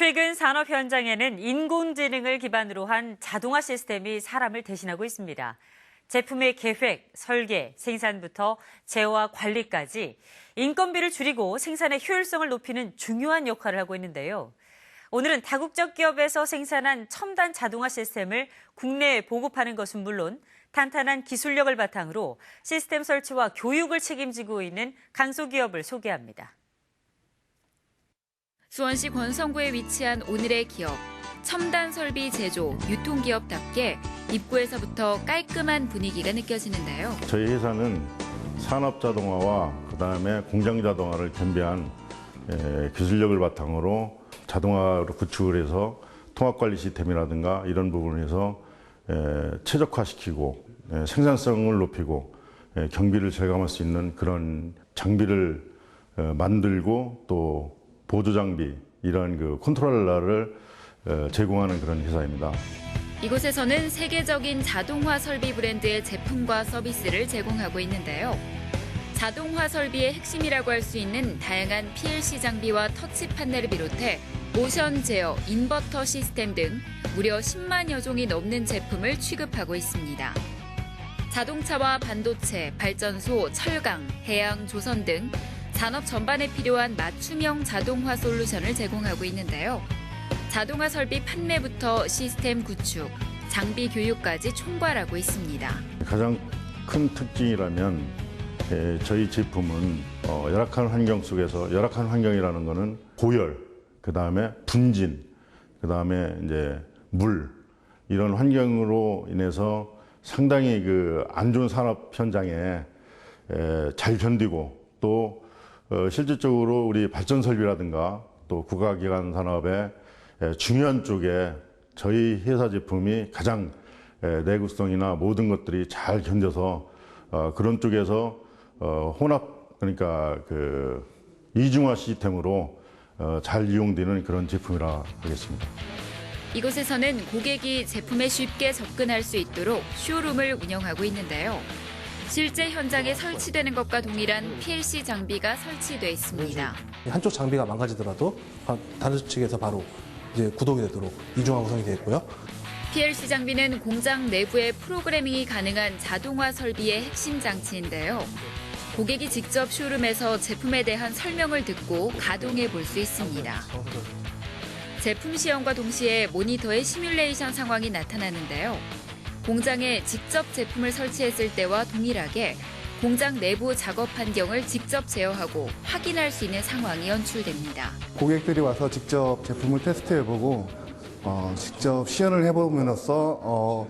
최근 산업 현장에는 인공지능을 기반으로 한 자동화 시스템이 사람을 대신하고 있습니다. 제품의 계획, 설계, 생산부터 제어와 관리까지 인건비를 줄이고 생산의 효율성을 높이는 중요한 역할을 하고 있는데요. 오늘은 다국적 기업에서 생산한 첨단 자동화 시스템을 국내에 보급하는 것은 물론 탄탄한 기술력을 바탕으로 시스템 설치와 교육을 책임지고 있는 강소기업을 소개합니다. 수원시 권성구에 위치한 오늘의 기업. 첨단 설비 제조, 유통기업답게 입구에서부터 깔끔한 분위기가 느껴지는데요. 저희 회사는 산업 자동화와 그다음에 공장 자동화를 겸비한 에, 기술력을 바탕으로 자동화로 구축을 해서 통합 관리 시스템이라든가 이런 부분에서 에, 최적화시키고 에, 생산성을 높이고 에, 경비를 절감할 수 있는 그런 장비를 어, 만들고 또 보조 장비 이런 그 컨트롤러를 어, 제공하는 그런 회사입니다. 이곳에서는 세계적인 자동화 설비 브랜드의 제품과 서비스를 제공하고 있는데요. 자동화 설비의 핵심이라고 할 수 있는 다양한 PLC 장비와 터치 판넬을 비롯해 모션 제어, 인버터 시스템 등 무려 10만여 종이 넘는 제품을 취급하고 있습니다. 자동차와 반도체, 발전소, 철강, 해양, 조선 등 산업 전반에 필요한 맞춤형 자동화 솔루션을 제공하고 있는데요. 자동화 설비 판매부터 시스템 구축, 장비 교육까지 총괄하고 있습니다. 가장 큰 특징이라면 에, 저희 제품은 어, 열악한 환경 속에서 열악한 환경이라는 거는 고열, 그 다음에 분진, 그 다음에 이제 물 이런 환경으로 인해서 상당히 그 안 좋은 산업 현장에 에, 잘 견디고 또 어, 실질적으로 우리 발전 설비라든가 또 국가기관 산업의 에, 중요한 쪽에 저희 회사 제품이 가장 에, 내구성이나 모든 것들이 잘 견뎌서 어, 그런 쪽에서 어, 혼합 그러니까 그 이중화 시스템으로 어, 잘 이용되는 그런 제품이라 하겠습니다. 이곳에서는 고객이 제품에 쉽게 접근할 수 있도록 쇼룸을 운영하고 있는데요. 실제 현장에 설치되는 것과 동일한 PLC 장비가 설치돼 있습니다. 한쪽 장비가 망가지더라도 바- 다른 측에서 바로 이제 구동이 되도록 이중화 구성이 되어 있고요. PLC 장비는 공장 내부에 프로그래밍이 가능한 자동화 설비의 핵심 장치인데요. 고객이 직접 쇼룸에서 제품에 대한 설명을 듣고 가동해 볼 수 있습니다. 제품 시험과 동시에 모니터의 시뮬레이션 상황이 나타나는데요. 공장에 직접 제품을 설치했을 때와 동일하게 공장 내부 작업 환경을 직접 제어하고 확인할 수 있는 상황이 연출됩니다. 고객들이 와서 직접 제품을 테스트해보고 어, 직접 시연을 해보면서 어,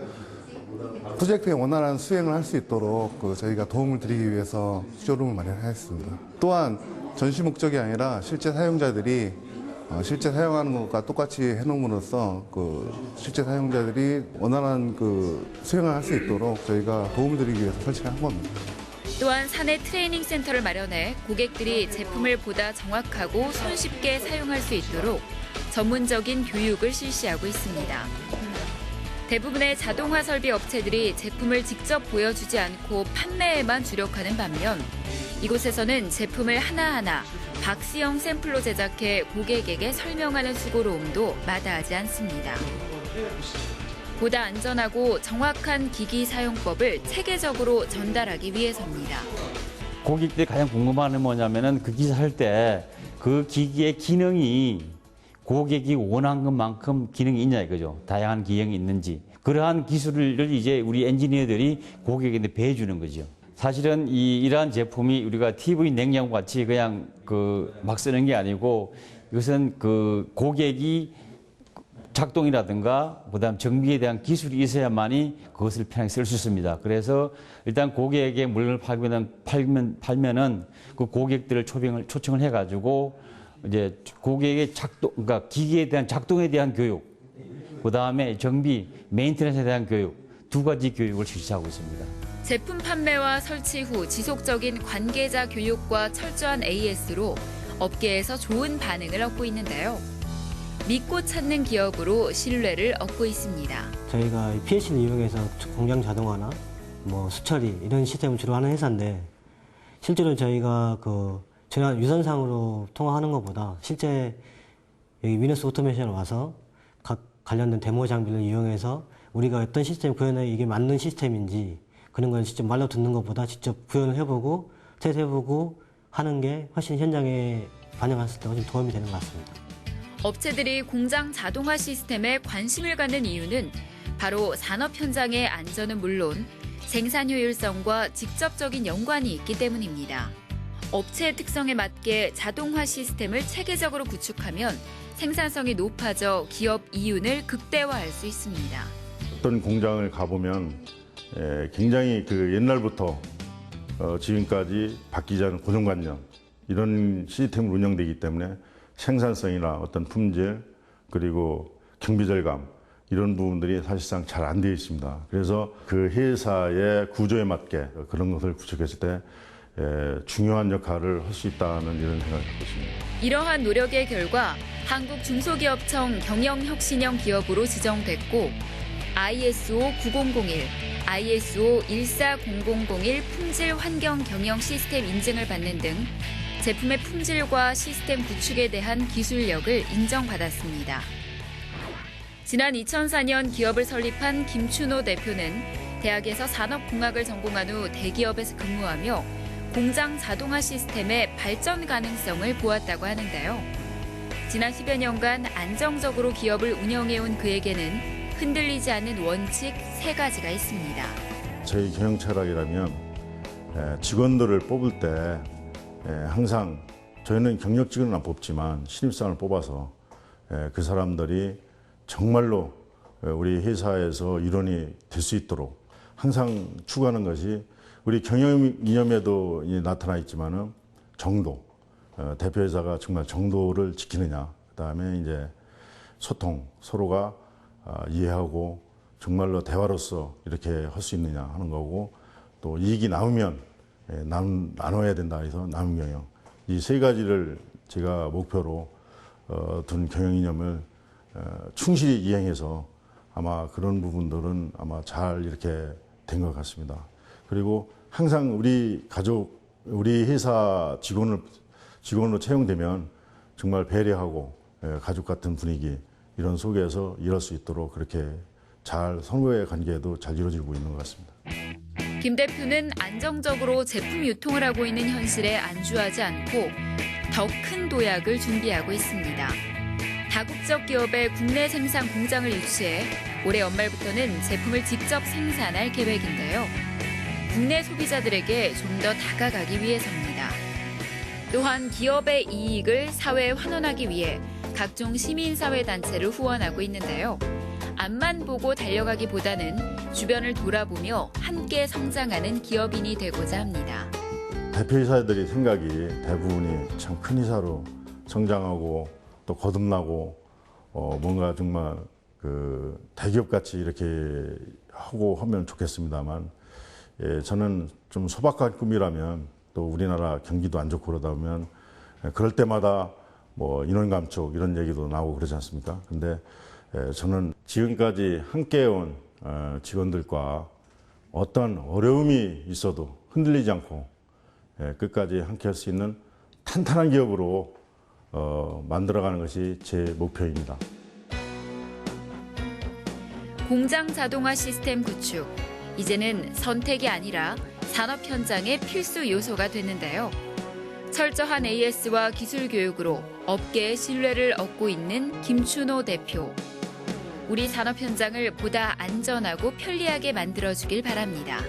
프로젝트의 원활한 수행을 할 수 있도록 그 저희가 도움을 드리기 위해서 쇼룸을 마련하였습니다. 또한 전시 목적이 아니라 실제 사용자들이 어, 실제 사용하는 것과 똑같이 해놓음으로써 그 실제 사용자들이 원활한 그 수행을 할 수 있도록 저희가 도움을 드리기 위해서 설치한 겁니다. 또한 사내 트레이닝 센터를 마련해 고객들이 제품을 보다 정확하고 손쉽게 사용할 수 있도록 전문적인 교육을 실시하고 있습니다. 대부분의 자동화 설비 업체들이 제품을 직접 보여주지 않고 판매에만 주력하는 반면 이곳에서는 제품을 하나하나 박스형 샘플로 제작해 고객에게 설명하는 수고로움도 마다하지 않습니다. 보다 안전하고 정확한 기기 사용법을 체계적으로 전달하기 위해서입니다. 고객들이 가장 궁금한 건 뭐냐면은 그 기사 할 때 그 기기의 기능이 고객이 원하는 것만큼 기능이 있냐 이거죠. 다양한 기능이 있는지. 그러한 기술을 이제 우리 엔지니어들이 고객에게 배워주는 거죠. 사실은 이, 이러한 제품이 우리가 TV 냉장고 같이 그냥 그 막 쓰는 게 아니고 이것은 그 고객이 작동이라든가 그다음 정비에 대한 기술이 있어야만이 그것을 편하게 쓸 수 있습니다. 그래서 일단 고객에게 물건을 팔면 팔면 팔면은 그 고객들을 초빙을 초청을 해가지고 이제 고객의 작동 그러니까 기기에 대한 작동에 대한 교육, 그 다음에 정비 메인테넌스에 대한 교육 두 가지 교육을 실시하고 있습니다. 제품 판매와 설치 후 지속적인 관계자 교육과 철저한 AS로 업계에서 좋은 반응을 얻고 있는데요. 믿고 찾는 기업으로 신뢰를 얻고 있습니다. 저희가 PLC를 이용해서 공장 자동화나 뭐 수처리 이런 시스템을 주로 하는 회사인데 실제로 저희가 그 전화 유선상으로 통화하는 것보다 실제 여기 위너스 오토메이션에 와서 각 관련된 데모 장비를 이용해서 우리가 어떤 시스템 구현에 이게 맞는 시스템인지 그런 걸 직접 말로 듣는 것보다 직접 구현을 해보고 테스트해보고 하는 게 훨씬 현장에 반영했을 때 훨씬 도움이 되는 것 같습니다. 업체들이 공장 자동화 시스템에 관심을 갖는 이유는 바로 산업 현장의 안전은 물론 생산 효율성과 직접적인 연관이 있기 때문입니다. 업체의 특성에 맞게 자동화 시스템을 체계적으로 구축하면 생산성이 높아져 기업 이윤을 극대화할 수 있습니다. 어떤 공장을 가보면 에, 굉장히 그 옛날부터 어, 지금까지 바뀌지 않은 고정관념 이런 시스템으로 운영되기 때문에 생산성이나 어떤 품질 그리고 경비절감 이런 부분들이 사실상 잘 안 되어 있습니다. 그래서 그 회사의 구조에 맞게 그런 것을 구축했을 때 에, 중요한 역할을 할 수 있다는 이런 생각을 갖고 있습니다. 이러한 노력의 결과 한국 중소기업청 경영혁신형 기업으로 지정됐고 ISO 9001, ISO 14001 품질 환경 경영 시스템 인증을 받는 등 제품의 품질과 시스템 구축에 대한 기술력을 인정받았습니다. 지난 2004년 기업을 설립한 김춘호 대표는 대학에서 산업공학을 전공한 후 대기업에서 근무하며 공장 자동화 시스템의 발전 가능성을 보았다고 하는데요. 지난 10여 년간 안정적으로 기업을 운영해온 그에게는 흔들리지 않는 원칙 세 가지가 있습니다. 저희 경영 철학이라면 에, 직원들을 뽑을 때 에, 항상 저희는 경력 직원은 안 뽑지만 신입사원을 뽑아서 에, 그 사람들이 정말로 에, 우리 회사에서 일원이 될 수 있도록 항상 추구하는 것이 우리 경영 이념에도 이 나타나 있지만은 정도 어, 대표회사가 정말 정도를 지키느냐 그다음에 이제 소통 서로가 아, 이해하고 정말로 대화로서 이렇게 할 수 있느냐 하는 거고 또 이익이 나오면 예, 남, 나눠야 된다 해서 나눔 경영 이 세 가지를 제가 목표로 어, 둔 경영 이념을 어, 충실히 이행해서 아마 그런 부분들은 아마 잘 이렇게 된 것 같습니다. 그리고 항상 우리 가족, 우리 회사 직원을 직원으로 채용되면 정말 배려하고 예, 가족 같은 분위기 이런 속에서 일할 수 있도록 그렇게 잘 선후의 관계도 잘 이루어지고 있는 것 같습니다. 김 대표는 안정적으로 제품 유통을 하고 있는 현실에 안주하지 않고 더 큰 도약을 준비하고 있습니다. 다국적 기업의 국내 생산 공장을 유치해 올해 연말부터는 제품을 직접 생산할 계획인데요. 국내 소비자들에게 좀 더 다가가기 위해서입니다. 또한 기업의 이익을 사회에 환원하기 위해 각종 시민사회단체를 후원하고 있는데요. 앞만 보고 달려가기보다는 주변을 돌아보며 함께 성장하는 기업인이 되고자 합니다. 대표이사들이 생각이 대부분이 참 큰 이사로 성장하고 또 거듭나고 어 뭔가 정말 그 대기업 같이 이렇게 하고 하면 좋겠습니다만 예, 저는 좀 소박한 꿈이라면 또 우리나라 경기도 안 좋고 그러다 보면 예, 그럴 때마다 뭐 인원 감축 이런 얘기도 나오고 그러지 않습니까? 근데 예, 저는 지금까지 함께 온 어, 직원들과 어떤 어려움이 있어도 흔들리지 않고 예, 끝까지 함께 할 수 있는 탄탄한 기업으로 어, 만들어가는 것이 제 목표입니다. 공장 자동화 시스템 구축. 이제는 선택이 아니라 산업 현장의 필수 요소가 됐는데요. 철저한 AS와 기술 교육으로 업계의 신뢰를 얻고 있는 김춘호 대표. 우리 산업 현장을 보다 안전하고 편리하게 만들어주길 바랍니다.